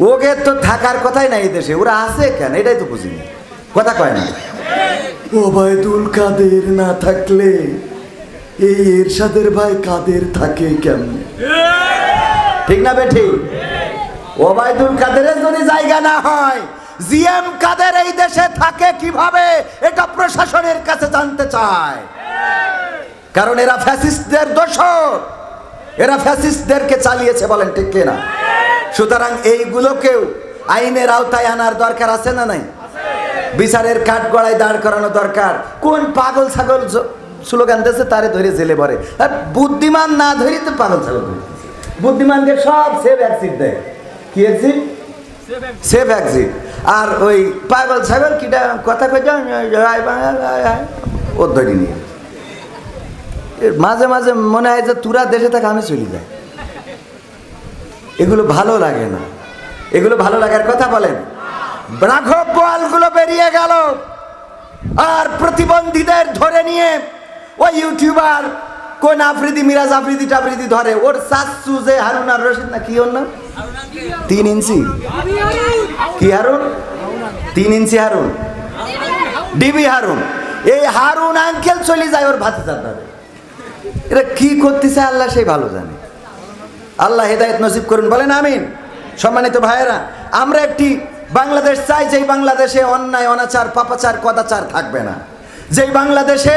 ওকে তো থাকার কথাই নাই এই দেশে। ওরা আছে কেন? এটাই তো বুঝিনি। কথা কয় না। ওবায়দুল কাদের না থাকলে এই এরশাদের ভাই কাদের থাকে কেমনে? ঠিক না বেঠি? ওবায়দুল কাদেরের যদি জায়গা না হয় জিএম কাদের এই দেশে থাকে কীভাবে? এটা প্রশাসনের কাছে জানতে চায়। কারণ এরা ফ্যাসিস্টদের দোষর। এরা ফ্যাসিস্টদেরকে চালিয়েছে বলেন ঠিক কিনা? সুতরাং এইগুলোকেও আইনের আওতায় আনার দরকার আছে না নাই বিচারের কাঠ গড়ায় দাঁড় করানো দরকার কোন পাগল ছাগল স্লোগান দিয়েছে তারে ধরে জেলে পড়ে আর বুদ্ধিমান না ধরি তো পাগল ছাগল। বুদ্ধিমানকে সব সেভ অ্যাক্সিট দেয় কি অ্যাক্সিট সেভ অ্যাক্সিট আর ওই পাগল ছাগল কিটা কথা কইটা ও ধরি নিয়ে মাঝে মাঝে মনে হয় যে তুরা দেশে থাকে আমি চলে যাই এগুলো ভালো লাগে না। এগুলো ভালো লাগার কথা বলেন। রাঘব বোয়ালগুলো বেরিয়ে গেল। আর প্রতিবন্ধীদের ধরে নিয়ে ওই ইউটিউবার কোন আফ্রিদি, মিরাজ আফ্রিদি টাফ্রিদি ধরে। ওর সাসু যে হারুন আর রশিদ না, কি ওর নাম? তিন ইঞ্চি। কি হারুন? তিন ইঞ্চি হারুন। ডিবি হারুন। এই হারুন আঙ্কেল চলে যায় ওর ভাতে ধরে এরা কি করতেছে আল্লাহ সেই ভালো জানে। আল্লাহ হেদায়ত নসিব করুন, বলেন আমিন। সম্মানিত ভাইয়েরা, আমরা একটি বাংলাদেশ চাই, যেই বাংলাদেশে অন্যায়, অনাচার, পাপাচার, কদাচার থাকবে না। যেই বাংলাদেশে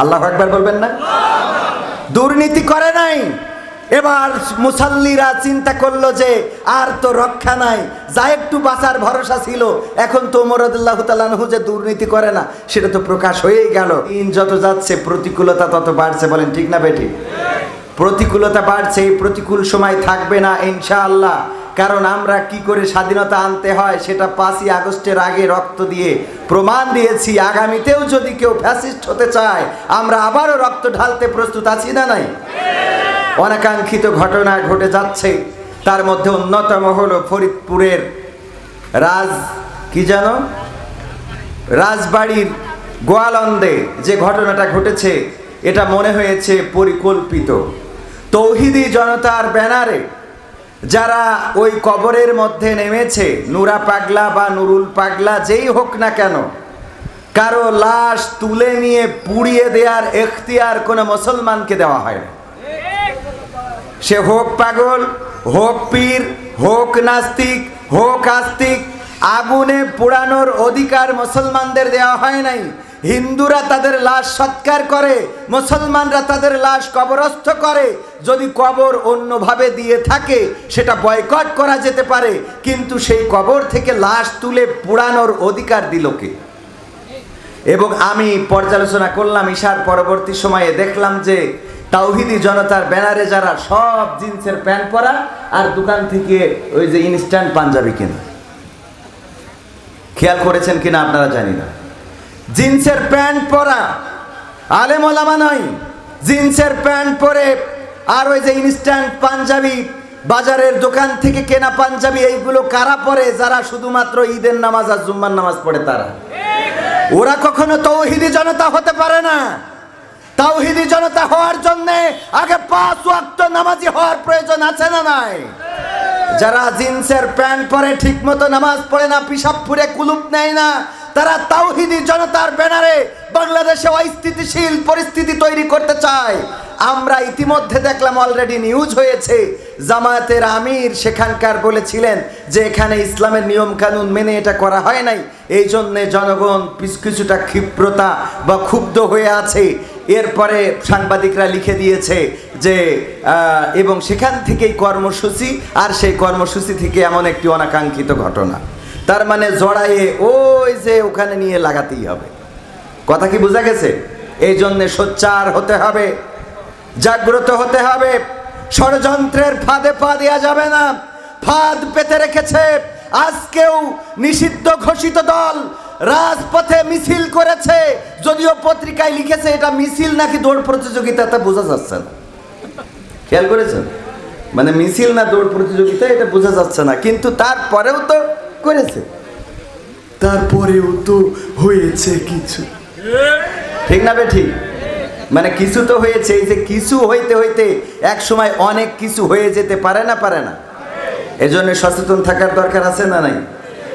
আল্লাহ একবার বলবেন না? দুর্নীতি করে নাই। এবার মুসাল্লিরা চিন্তা করল যে আর তো রক্ষা নাই। যা একটু বাঁচার ভরসা ছিল, এখন তো মোরাদুল্লাহ তালানহু যে দুর্নীতি করে না, সেটা তো প্রকাশ হয়েই গেল। দিন যত যাচ্ছে, প্রতিকূলতা তত বাড়ছে, বলেন ঠিক না বেটি? প্রতিকূলতা বাড়ছে, এই প্রতিকূল সময় থাকবে না, ইনশাআল্লাহ। কারণ আমরা কি করে স্বাধীনতা আনতে হয় সেটা পাঁচই আগস্টের আগে রক্ত দিয়ে প্রমাণ দিয়েছি। আগামীতেও যদি কেউ ফ্যাসিস্ট হতে চায়, আমরা আবারও রক্ত ঢালতে প্রস্তুত আছি না নাই? অনাকাঙ্ক্ষিত ঘটনা ঘটে যাচ্ছে। তার মধ্যে অন্যতম হলো ফরিদপুরের রাজ, কি যেন? রাজবাড়ির গোয়ালন্দে যে ঘটনাটা ঘটেছে, এটা মনে হয়েছে পরিকল্পিত। তৌহিদি জনতার ব্যানারে যারা ওই কবরের মধ্যে নেমেছে, নুরা পাগলা বা নুরুল পাগলা, যেই হোক না কেন, কারও লাশ তুলে নিয়ে পুড়িয়ে দেওয়ার এখতিয়ার কোনো মুসলমানকে দেওয়া হয় না। সে হোক পাগল, হোক পীর, হোক নাস্তিক, হোক আস্তিক, আগুনে পোড়ানোর অধিকার মুসলমানদের দেওয়া হয় নাই। হিন্দুরা তাদের লাশ সৎকার করে, মুসলমানরা তাদের লাশ কবরস্থ করে। যদি কবর অন্যভাবে দিয়ে থাকে, সেটা বয়কট করা যেতে পারে, কিন্তু সেই কবর থেকে লাশ তুলে পোড়ানোর অধিকার দিল কে? এবং আমি পর্যালোচনা করলাম, ঈশার পরবর্তী সময়ে দেখলাম যে তাওহিদি জনতার ব্যানারে যারা সব জিন্সের প্যান্ট পরা আর দোকান থেকে ওই যে ইনস্ট্যান্ট পাঞ্জাবি কেনা। খেয়াল করেছেন কিনা আপনারা জানি না। জিন্সের প্যান্ট পরা। আলেম ওলামা নয়, জিন্সের প্যান্ট পরে আর ওই যে ইনস্ট্যান্ট পাঞ্জাবি বাজারের দোকান থেকে কেনা পাঞ্জাবি, এইগুলো কারা পরে? যারা শুধুমাত্র ঈদের নামাজ আর জুম্মার নামাজ পড়ে তারা। ওরা কখনো তৌহিদি জনতা হতে পারে না। তাওহিদি জনতা হওয়ার জন্য আগে পাঁচ ওয়াক্ত নামাজি হওয়ার প্রয়োজন আছে না নাই? যারা জিন্সের প্যান্ট পরে ঠিক মতো নামাজ পড়ে না পিসাব পুরে কুলুপ নেয় না তারা তাওহিদি জনতার ব্যানারে বাংলাদেশে অস্থিতিশীল পরিস্থিতি তৈরি করতে চায়। আমরা ইতিমধ্যে দেখলাম অলরেডি নিউজ হয়েছে। জামায়াতের আমির সেখানকার বলেছিলেন যে এখানে ইসলামের নিয়ম কানুন মেনে এটা করা হয় নাই। এই জন্যে জনগণ কিছুটা ক্ষিপ্রতা বা ক্ষুব্ধ হয়ে আছে। এরপরে সাংবাদিকরা লিখে দিয়েছে যে এবং সেখান থেকেই কর্মসূচি আর সেই কর্মসূচি থেকে এমন একটি অনাকাঙ্ক্ষিত ঘটনা। তার মানে জড়াইয়ে ওই যে ওখানে নিয়ে লাগাতেই হবে। কথা কি বোঝা গেছে? এই জন্যে সোচ্চার হতে হবে, জাগ্রত হতে হবে। ষড়যন্ত্রের ফাঁদে পা দেওয়া যাবে না। ফাঁদ পেতে রেখেছে আজকেও নিষিদ্ধ ঘোষিত দল। রাজপথে মিছিল করেছে, যদিও পত্রিকায় লিখেছে এটা মিছিল নাকি দৌড় প্রতিযোগিতা, তা বোঝা যাচ্ছে না। খেয়াল করেছেন? মানে মিছিল না দৌড় প্রতিযোগিতা, এটা বোঝা যাচ্ছে না। কিন্তু তারপরেও তো করেছে। তারপরেও তো হয়েছে কিছু। ঠিক না বেঠি? মানে কিছু তো হয়েছে, এই যে কিছু হইতে হইতে এক সময় অনেক কিছু হয়ে যেতে পারে না পারে না। এজন্য সচেতন থাকার দরকার আছে না নাই?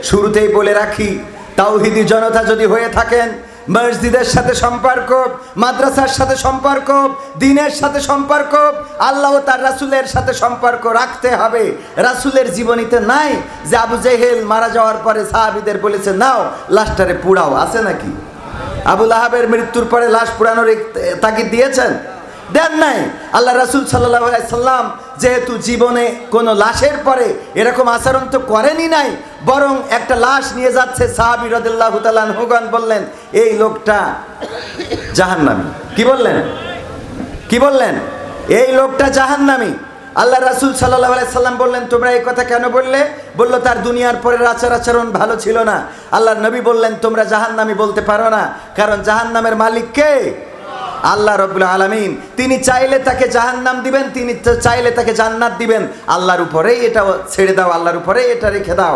শুরুতেই বলে রাখি, তাওহিদি জনতা যদি হয়ে থাকেন মসজিদের সাথে সম্পর্ক, মাদ্রাসার সাথে সম্পর্ক, দিনের সাথে সম্পর্ক, আল্লাহ তার রাসুলের সাথে সম্পর্ক রাখতে হবে। রাসুলের জীবনীতে নাই যে আবু জেহেল মারা যাওয়ার পরে সাহাবিদের বলেছে, নাও লাস্টারে পুড়াও। আছে নাকি? আবুল আহাবের মৃত্যুর পরে লাশ পুরানোর তাগিদ দিয়েছেন? দেন নাই। আল্লাহ রাসুল সাল্লাহ সাল্লাম যেহেতু জীবনে কোনো লাশের পরে এরকম আচরণ তো করেনি নাই, বরং একটা লাশ নিয়ে যাচ্ছে সাহাবি রদুল্লাহ হুগন বললেন, এই লোকটা জাহান্নামী। কি বললেন? কি বললেন? এই লোকটা জাহান্নামী। আল্লাহ রাসুল সাল্লাহ সাল্লাম বললেন, তোমরা এই কথা কেন বললে? বলল, তার দুনিয়ার পরের আচার আচরণ ভালো ছিল না। আল্লাহ নবী বললেন, তোমরা জাহান্নামী বলতে পারো না, কারণ জাহান্নামের মালিক কে? আল্লাহ রবুল আলমিন, তিনি চাইলে তাকে জাহান্নাম দিবেন, তিনি চাইলে তাকে জান্নাত দিবেন। আল্লাহর উপরেই এটা ছেড়ে দাও, আল্লাহর উপরেই এটা রেখে দাও।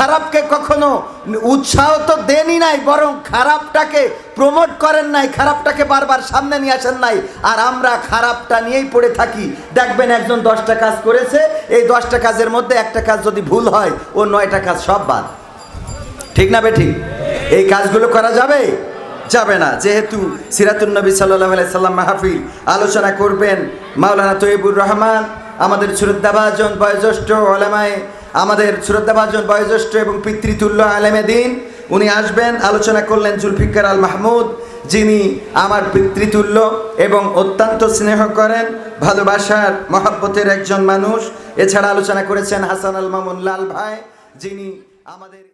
খারাপকে কখনো উৎসাহ তো দেনই নাই, বরং খারাপটাকে প্রমোট করেন নাই, খারাপটাকে বারবার সামনে নিয়ে আসেন নাই। আর আমরা খারাপটা নিয়েই পড়ে থাকি। দেখবেন একজন দশটা কাজ করেছে, এই দশটা কাজের মধ্যে একটা কাজ যদি ভুল হয়, ও নয়টা কাজ সব বাদ। ঠিক না বে ঠিক এই কাজগুলো করা যাবে? যাবে না। যেহেতু সিরাতুল নবী সাল্লাহ সাল্লাম মাহফিল, আলোচনা করবেন মাওলানা তৈবুর রহমান, আমাদের শ্রদ্ধাভাজন, বয়োজ্যেষ্ঠ আলেমায় আমাদের শ্রদ্ধাভাজন বয়োজ্যেষ্ঠ এবং পিতৃতুল্য আলেমে দিন, উনি আসবেন, আলোচনা করলেন জুলফিকার আল মাহমুদ, যিনি আমার পিতৃতুল্য এবং অত্যন্ত স্নেহ করেন, ভালোবাসার মহাব্বতের একজন মানুষ। এছাড়া আলোচনা করেছেন হাসান আল মামুন লাল ভাই, যিনি আমাদের